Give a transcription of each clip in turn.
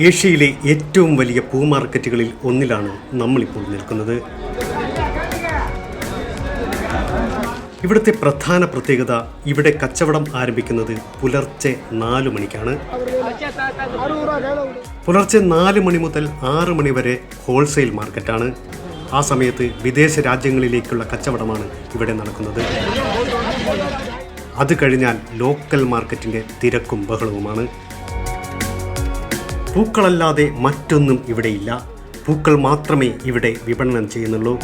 ഏഷ്യയിലെ ഏറ്റവും വലിയ പൂ മാർക്കറ്റുകളിൽ ഒന്നിലാണ് നമ്മളിപ്പോൾ നിൽക്കുന്നത്. ഇവിടുത്തെ പ്രധാന പ്രത്യേകത ഇവിടെ കച്ചവടം ആരംഭിക്കുന്നത് പുലർച്ചെ നാലു മണിക്കാണ്. പുലർച്ചെ നാല് മണി മുതൽ ആറ് മണി വരെ ഹോൾസെയിൽ മാർക്കറ്റാണ്. ആ സമയത്ത് വിദേശ രാജ്യങ്ങളിലേക്കുള്ള കച്ചവടമാണ് ഇവിടെ നടക്കുന്നത്. അത് കഴിഞ്ഞാൽ ലോക്കൽ മാർക്കറ്റിന്റെ തിരക്കും ബഹളവുമാണ്. പൂക്കളല്ലാതെ മറ്റൊന്നും ഇവിടെയില്ല പൂക്കൾ മാത്രമേ ഇവിടെ വിപണനം ചെയ്യുന്നുള്ളൂ.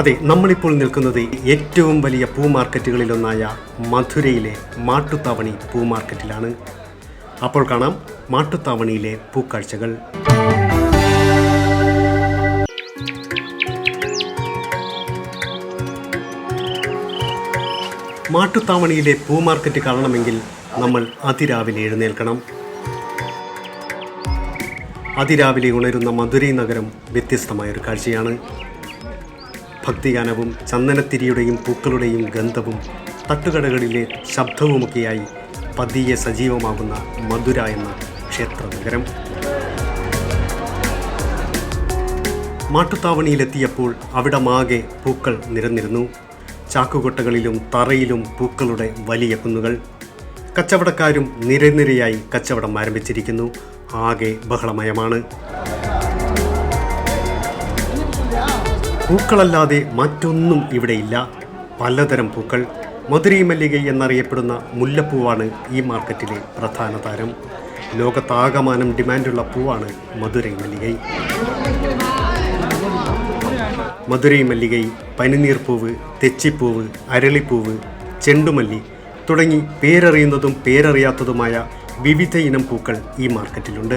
അതെ നമ്മളിപ്പോൾ നിൽക്കുന്നത് ഏറ്റവും വലിയ പൂ മാർക്കറ്റുകളിലൊന്നായ മധുരയിലെ മാട്ടുത്താവണി പൂ മാർക്കറ്റിലാണ് അപ്പോൾ കാണാം മാട്ടുത്താവണിയിലെ പൂക്കാഴ്ചകൾ. മാട്ടുത്താവണിയിലെ പൂ മാർക്കറ്റ് കാണണമെങ്കിൽ നമ്മൾ അതിരാവിലെ എഴുന്നേൽക്കണം. അതിരാവിലെ ഉണരുന്ന മധുരൈ നഗരം വ്യത്യസ്തമായൊരു കാഴ്ചയാണ്. ഭക്തിഗാനവും ചന്ദനത്തിരിയുടെയും പൂക്കളുടെയും ഗന്ധവും തട്ടുകടകളിലെ ശബ്ദവുമൊക്കെയായി പതിയെ സജീവമാകുന്ന മധുര എന്ന ക്ഷേത്ര നഗരം മാട്ടുത്താവണിയിലെത്തിയപ്പോൾ അവിടമാകെ പൂക്കൾ നിരന്നിരുന്നു. ചാക്കുകൊട്ടകളിലും തറയിലും പൂക്കളുടെ വലിയ കുന്നുകൾ. കച്ചവടക്കാരും നിരനിരയായി കച്ചവടം ആരംഭിച്ചിരിക്കുന്നു. ആകെ ബഹളമയമാണ്. പൂക്കളല്ലാതെ മറ്റൊന്നും ഇവിടെയില്ല പലതരം പൂക്കൾ. മധുരൈ മല്ലിക എന്നറിയപ്പെടുന്ന മുല്ലപ്പൂവാണ് ഈ മാർക്കറ്റിലെ പ്രധാന താരം. ലോകത്താകമാനം ഡിമാൻഡുള്ള പൂവാണ് മധുരൈ മല്ലികൈ. മധുരൈ മല്ലികൈ പനിനീർപ്പൂവ് തെച്ചിപ്പൂവ് അരളിപ്പൂവ് ചെണ്ടുമല്ലി തുടങ്ങി പേരറിയുന്നതും പേരറിയാത്തതുമായ വിവിധ ഇനം പൂക്കൾ ഈ മാർക്കറ്റിലുണ്ട്.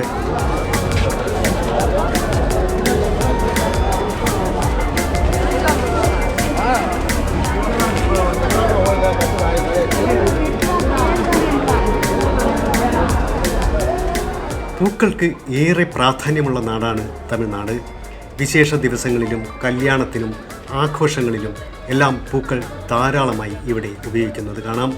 പൂക്കൾക്ക് ഏറെ പ്രാധാന്യമുള്ള നാടാണ് തമിഴ്നാട്. വിശേഷ ദിവസങ്ങളിലും കല്യാണത്തിനും ആഘോഷങ്ങളിലും എല്ലാം പൂക്കൾ ധാരാളമായി ഇവിടെ ഉപയോഗിക്കുന്നത് കാണാം.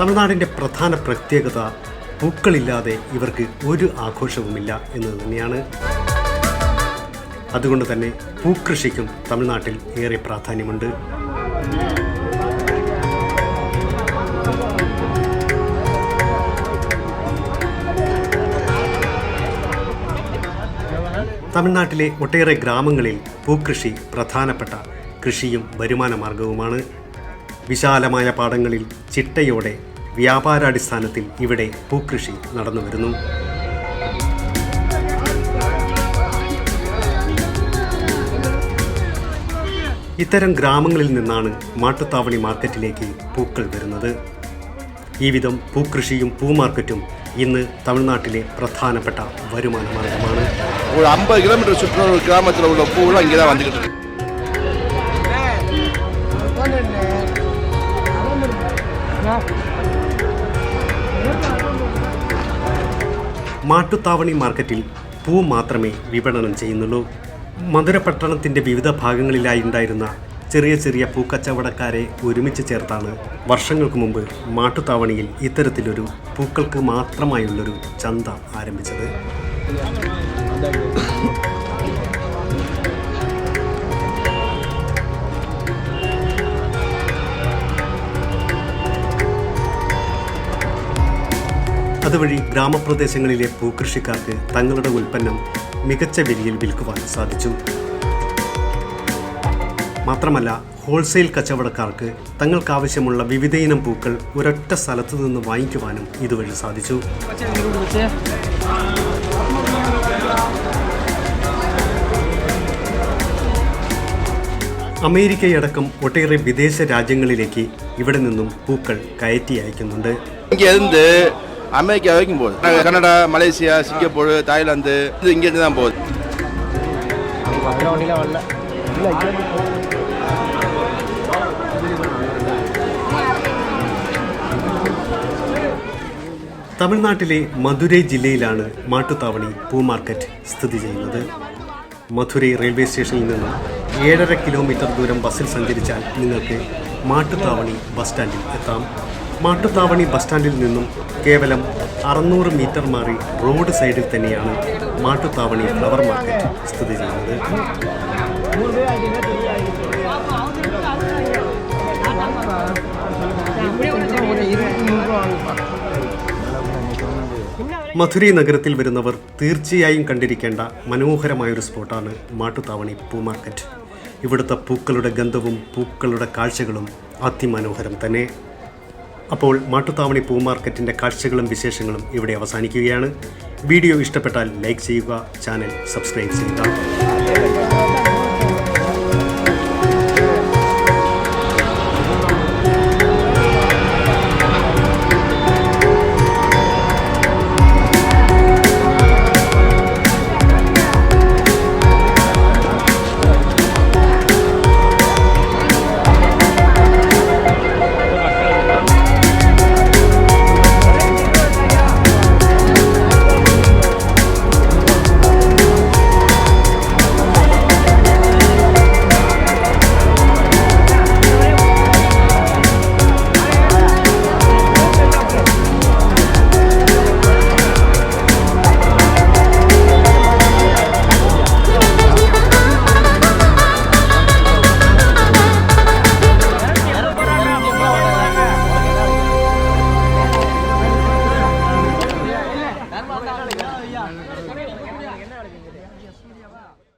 തമിഴ്നാടിന്റെ പ്രധാന പ്രത്യേകത പൂക്കളില്ലാതെ ഇവർക്ക് ഒരു ആഘോഷവുമില്ല എന്നത് തന്നെയാണ്. അതുകൊണ്ട് തന്നെ പൂക്കൃഷിക്കും തമിഴ്നാട്ടിൽ ഏറെ പ്രാധാന്യമുണ്ട്. തമിഴ്നാട്ടിലെ ഒട്ടേറെ ഗ്രാമങ്ങളിൽ പൂക്കൃഷി പ്രധാനപ്പെട്ട കൃഷിയും വരുമാന മാർഗവുമാണ് വിശാലമായ പാടങ്ങളിൽ ചിട്ടയോടെ വ്യാപാരാടിസ്ഥാനത്തിൽ ഇവിടെ പൂക്കൃഷി നടന്നുവരുന്നു ഇത്തരം ഗ്രാമങ്ങളിൽ നിന്നാണ് മാട്ടുത്താവണി മാർക്കറ്റിലേക്ക് പൂക്കൾ വരുന്നത്. ഈ വിധം പൂക്കൃഷിയും പൂമാർക്കറ്റും ഇന്ന് തമിഴ്നാട്ടിലെ പ്രധാനപ്പെട്ട വരുമാന മാർഗമാണ്. കിലോമീറ്റർ ഗ്രാമത്തിലുള്ള വന്നിട്ടുണ്ട്. മാട്ടുത്താവണി മാർക്കറ്റിൽ പൂ മാത്രമേ വിപണനം ചെയ്യുന്നുള്ളൂ. മധുരപട്ടണത്തിന്റെ വിവിധ ഭാഗങ്ങളിലായി ഉണ്ടായിരുന്ന ചെറിയ ചെറിയ പൂക്കച്ചവടക്കാരെ ഒരുമിച്ച് ചേർത്താണ് വർഷങ്ങൾക്ക് മുമ്പ് മാട്ടുത്താവണിയിൽ ഇത്തരത്തിലൊരു പൂക്കൾക്ക് മാത്രമായുള്ളൊരു ചന്ത ആരംഭിച്ചത്. അതുവഴി ഗ്രാമപ്രദേശങ്ങളിലെ പൂക്കൃഷിക്കാർക്ക് തങ്ങളുടെ ഉൽപ്പന്നം മികച്ച വിലയിൽ വിൽക്കുവാൻ സാധിച്ചു. മാത്രമല്ല ഹോൾസെയിൽ കച്ചവടക്കാർക്ക് തങ്ങൾക്കാവശ്യമുള്ള വിവിധയിനം പൂക്കൾ ഒരൊറ്റ സ്ഥലത്തു നിന്ന് വാങ്ങിക്കുവാനും ഇതുവഴി സാധിച്ചു. അമേരിക്കയടക്കം ഒട്ടേറെ വിദേശ രാജ്യങ്ങളിലേക്ക് ഇവിടെ നിന്നും പൂക്കൾ കയറ്റി അയക്കുന്നുണ്ട്. அமெரிக்கா வரைக்கும் போகுது நாங்கள் கனடா மலேசியா சிங்கப்பூர் தாய்லாந்து இது இங்கேருந்து தான் போகுது തമിഴ്നാട്ടിലെ മധുരൈ ജില്ലയിലാണ് മാട്ടുത്താവണി പൂ മാർക്കറ്റ് സ്ഥിതി ചെയ്യുന്നത് മധുരൈ റെയിൽവേ സ്റ്റേഷനിൽ നിന്ന് ഏഴര കിലോമീറ്റർ ദൂരം ബസ്സിൽ സഞ്ചരിച്ചാൽ നിങ്ങൾക്ക് മാട്ടുത്താവണി ബസ് സ്റ്റാൻഡിൽ എത്താം മാട്ടുത്താവണി ബസ് സ്റ്റാൻഡിൽ നിന്നും കേവലം അറുന്നൂറ് മീറ്റർ മാറി റോഡ് സൈഡിൽ തന്നെയാണ് മാട്ടുത്താവണി ഫ്ലവർ മാർക്കറ്റ് സ്ഥിതി ചെയ്യുന്നത്. മധുരൈ നഗരത്തിൽ വരുന്നവർ തീർച്ചയായും കണ്ടിരിക്കേണ്ട മനോഹരമായൊരു സ്പോട്ടാണ് മാട്ടുത്താവണി പൂ മാർക്കറ്റ്. ഇവിടുത്തെ പൂക്കളുടെ ഗന്ധവും പൂക്കളുടെ കാഴ്ചകളും അതിമനോഹരം തന്നെ. അപ്പോൾ മാട്ടുത്താവണി പൂ മാർക്കറ്റിന്റെ കാഴ്ചകളും വിശേഷങ്ങളും ഇവിടെ അവസാനിക്കുകയാണ്. വീഡിയോ ഇഷ്ടപ്പെട്ടാൽ ലൈക്ക് ചെയ്യുക ചാനൽ സബ്സ്ക്രൈബ് ചെയ്യുക.